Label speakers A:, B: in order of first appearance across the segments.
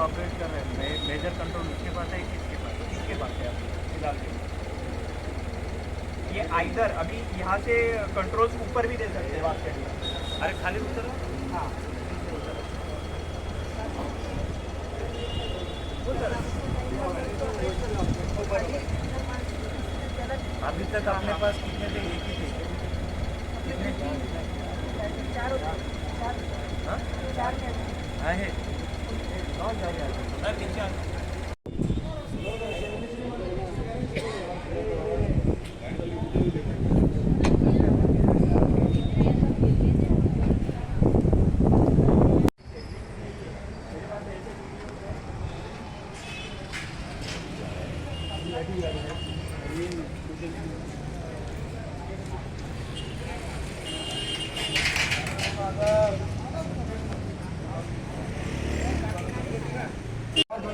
A: Operate कर
B: रहे हैं। मे, मेजर कंट्रोल उसके पास है किसके पास है? किसके
A: पास है अभी? फ़िलहाल ये आइधर अभी यहाँ से कंट्रोल्स ऊपर भी दे सकते हैं बात करिए।
B: अरे खाली उतर
A: हाँ।
B: अभी तक अपने पास कितने थे? एक ही थे। कितने? चार है। हाँ? आहे अरे तीन चार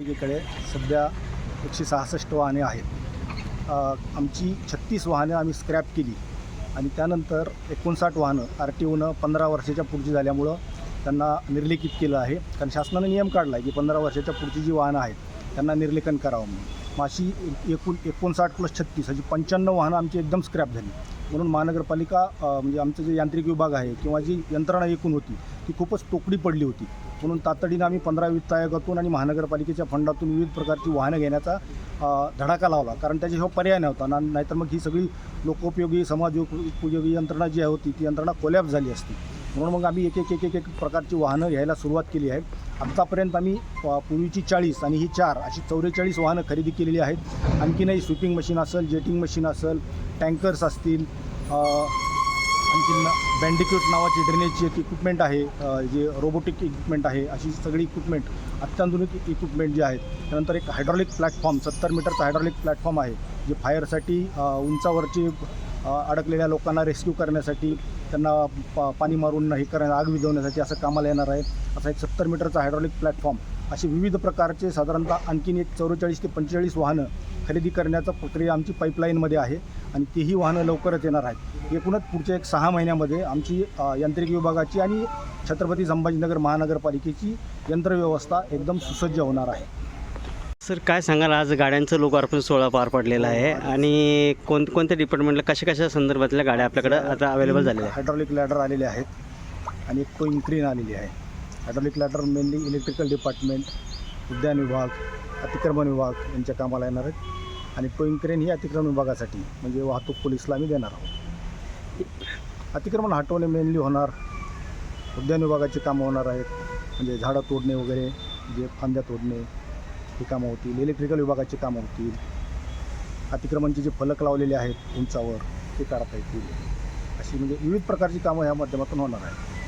C: महापालिकेकडे सध्या एकशे सहासष्ट वाहने आहेत. आमची छत्तीस वाहनं आम्ही स्क्रॅप केली. आणि त्यानंतर एकोणसाठ वाहनं आर टी ओनं पंधरा वर्षाच्या पुढची झाल्यामुळं त्यांना निर्लेखित केलं आहे. कारण शासनाने नियम काढला आहे की पंधरा वर्षाच्या पुढची जी वाहनं आहेत त्यांना निर्लेखन करावं म्हणून. माशी एकूण एकोणसाठ प्लस छत्तीस अशी पंच्याण्णव वाहनं आमची एकदम स्क्रॅप झाली. म्हणून महानगरपालिका म्हणजे आमचं जे यांत्रिक विभाग आहे किंवा जी यंत्रणा एकूण होती ती खूपच तोकडी पडली होती. म्हणून तातडीनं आम्ही पंधरा वित्त आयोगातून आणि महानगरपालिकेच्या फंडातून विविध प्रकारची वाहनं घेण्याचा धडाका लावला. कारण त्याच्याशिवाय पर्याय नव्हता. ना नाहीतर मग ही सगळी लोकोपयोगी समाज उपयोगी यंत्रणा जी होती ती यंत्रणा कोलॅप झाली असती. म्हणून मग आम्ही एक एक एक एक एक प्रकारची वाहनं घ्यायला सुरुवात केली आहे. आत्तापर्यंत आम्ही पूर्वीची चाळीस आणि ही चार अशी चौवेचाळीस वाहनं खरेदी केलेली आहेत. आणखीनही स्विपिंग मशीन असेल जेटिंग मशीन असेल टँकर्स असतील आणखीन बँडिक्यूट नावाची ड्रेनेजची एक इक्विपमेंट आहे जे रोबोटिक इक्विपमेंट आहे अशी सगळी इक्विपमेंट अत्याधुनिक इक्विपमेंट जे आहेत त्यानंतर एक हायड्रॉलिक प्लॅटफॉर्म सत्तर मीटरचा हायड्रॉलिक प्लॅटफॉर्म आहे जे फायरसाठी उंचावरची अडकलेल्या लोकांना रेस्क्यू करण्यासाठी त्यांना पा पाणी मारून हे करण्या आग विझवण्यासाठी असं कामाला येणार आहे. असा एक सत्तर मीटरचा हायड्रॉलिक प्लॅटफॉर्म असे विविध प्रकारचे साधारणतः आणखीन एक चौवेचाळीस ते पंचेचाळीस वाहनं खरेदी करण्याचा प्रक्रिया आमची पाईपलाईनमध्ये आहे आणि तीही वाहनं लवकरच येणार आहेत. एकूणच पुढच्या एक सहा महिन्यामध्ये आमची यांत्रिक विभागाची आणि छत्रपती संभाजीनगर महानगरपालिकेची यंत्रव्यवस्था एकदम सुसज्ज होणार आहे.
D: सर काय सांगाल? आज गाड्यांचं लोकार्पण सोहळा पार पडलेला आहे आणि कोण कोणत्या डिपार्टमेंटला कशा कशा संदर्भातल्या गाड्या आपल्याकडे आता अवेलेबल झालेल्या आहेत?
C: हायड्रॉलिक लॅडर आलेले आहेत आणि एक टोईंग क्रेन आलेली आहे. Hydraulic ladder mainly electrical department उद्यान विभाग अतिक्रमण विभाग यांच्या कामाला येणार आहेत. आणि टोईंग क्रेन ही अतिक्रमण विभागासाठी म्हणजे वाहतूक पोलिसला आम्ही देणार आहोत. अतिक्रमण हटवणे मेनली होणार. उद्यान विभागाची कामं होणार आहेत. म्हणजे झाडं तोडणे वगैरे जे फांद्या तोडणे ही कामं होतील. इलेक्ट्रिकल विभागाची कामं होतील. अतिक्रमणचे जे फलक लावलेले आहेत उंचावर ते काढता येतील. अशी म्हणजे विविध प्रकारची कामं ह्या माध्यमातून होणार आहेत.